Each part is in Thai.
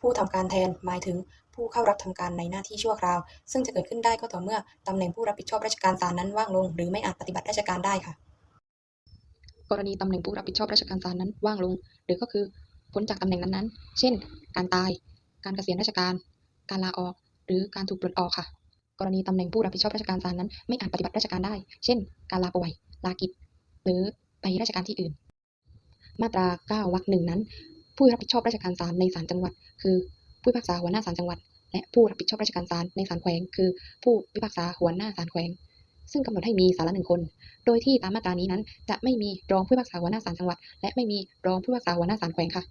ผู้ทำการแทนหมายถึงผู้เข้ารับทำการในหน้าที่ชั่วคราว ซึ่งจะเกิดขึ้นได้ก็ต่อเมื่อตำแหน่งผู้รับผิดชอบราชการศาลนั้นว่างลง หรือไม่อาจปฏิบัติราชการได้ค่ะ กรณีตำแหน่งผู้รับผิดชอบราชการศาลนั้นว่างลง หรือก็คือพ้นจากตำแหน่งนั้นๆ เช่น การตาย การเกษียณราชการ การลาออก หรือการถูกปลดออกค่ะ กรณีตำแหน่งผู้รับผิดชอบราชการศาลนั้นไม่อาจปฏิบัติราชการได้ เช่น การลาป่วย ลากิจ หรือไปราชการที่อื่น มาตรา 9 วรรคหนึ่งนั้น ผู้รับผิดชอบราชการศาลในศาลจังหวัด คือผู้พิพากษาหัวหน้าศาลจังหวัด และผู้รับผิดชอบราชการศาลในศาลแขวง คือผู้พิพากษาหัวหน้าศาลแขวง ซึ่งกำหนดให้มีศาลละหนึ่งคน โดยที่ตามมาตรานี้นั้น จะไม่มีรองผู้พิพากษาหัวหน้าศาลจังหวัด และไม่มีรองผู้พิพากษาหัวหน้าศาลแขวงค่ะ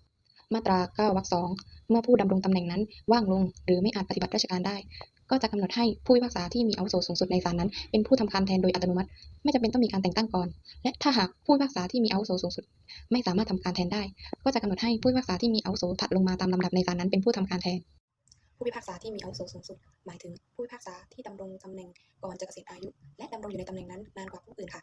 มาตรา9วรรคสองเมื่อผู้ดำรงตำแหน่งนั้นว่างลงหรือไม่อาจปฏิบัติราชการได้ ก็จะกำหนดให้ผู้พิพากษาที่มีอาวุโสสูงสุดในศาลนั้น เป็นผู้ทำการแทนโดยอัตโนมัติ ไม่จำเป็นต้องมีการแต่งตั้งก่อน และถ้าหากผู้พิพากษาที่มีอาวุโสสูงสุด ไม่สามารถทำการแทนได้ ก็จะกำหนดให้ผู้พิพากษาที่มีอาวุโสถัดลงมาตามลำดับในศาลนั้นเป็นผู้ทำการแทน ผู้พิพากษาที่มีอาวุโสสูงสุด หมายถึงผู้พิพากษาที่ดำรงตำแหน่งก่อนจะเกษียณอายุ และดำรงอยู่ในตำแหน่งนั้นนานกว่าผู้อื่นค่ะ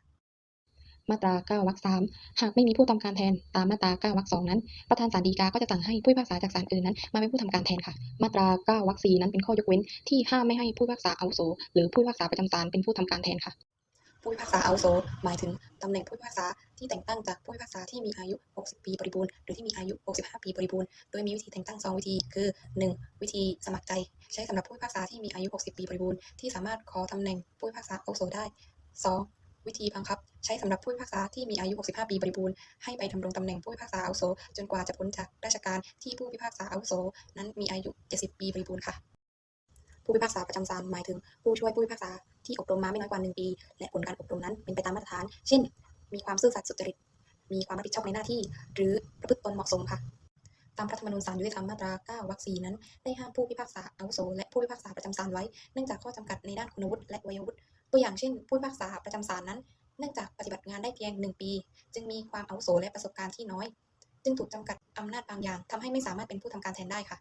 มาตรา 9 วรรคสามหากไม่มีผู้ทำการแทนตามมาตรา 9 วรรคสองนั้น ประธานศาลฎีกาก็จะสั่งให้ผู้พิพากษาจากศาลอื่นนั้น มาเป็นผู้ทำการแทนค่ะ มาตรา 9 วรรคสี่นั้นเป็นข้อยกเว้น ที่ห้ามไม่ให้ผู้พิพากษาอาวุโส หรือผู้พิพากษาประจำศาลเป็นผู้ทำการแทนค่ะ ผู้พิพากษาอาวุโส หมายถึงตำแหน่งผู้พิพากษาที่แต่งตั้งจากผู้พิพากษาที่มีอายุ 60 ปีบริบูรณ์ หรือที่มีอายุ 65 ปีบริบูรณ์ โดยมีวิธีแต่งตั้ง 2 วิธี คือ 1. วิธีสมัครใจ ใช้สำหรับผู้พิพากษาที่มีอายุ 60 ปีบริบูรณ์ ที่สามารถขอตำแหน่งผู้พิพากษาอาวุโสได้ 2. วิธีบังคับ ใช้สำหรับผู้พิพากษาที่มีอายุ 65 ปีบริบูรณ์ให้ไปดำรงตำแหน่งผู้พิพากษาอาวุโสจนกว่าจะพ้นจากราชการที่ผู้พิพากษาอาวุโสนั้นมีอายุ 70 ปีบริบูรณ์ค่ะ ผู้พิพากษาประจำศาลหมายถึงผู้ช่วยผู้พิพากษาที่อบรมมาไม่น้อยกว่า 1 ปี และผลการอบรมนั้นเป็นไปตามมาตรฐาน เช่น มีความซื่อสัตย์สุจริต มีความรับผิดชอบในหน้าที่ หรือประพฤติตนเหมาะสมค่ะตามรัฐธรรมนูญศาลยุติธรรมมาตรา 9 วรรค 4 นั้น ได้ห้ามผู้พิพากษาอาวุโสและผู้พิพากษาประจำศาลไว้ เนื่องจากข้อจำกัดในด้านคุณวุฒิและวัยวุฒิ ตัวอย่างเช่น ผู้พักษาประจำศาลนั้น เนื่องจากปฏิบัติงานได้เพียง 1 ปี จึงมีความอาวุโสและประสบการณ์ที่น้อย จึงถูกจำกัดอำนาจบางอย่างทำให้ไม่สามารถเป็นผู้ทำการแทนได้ค่ะ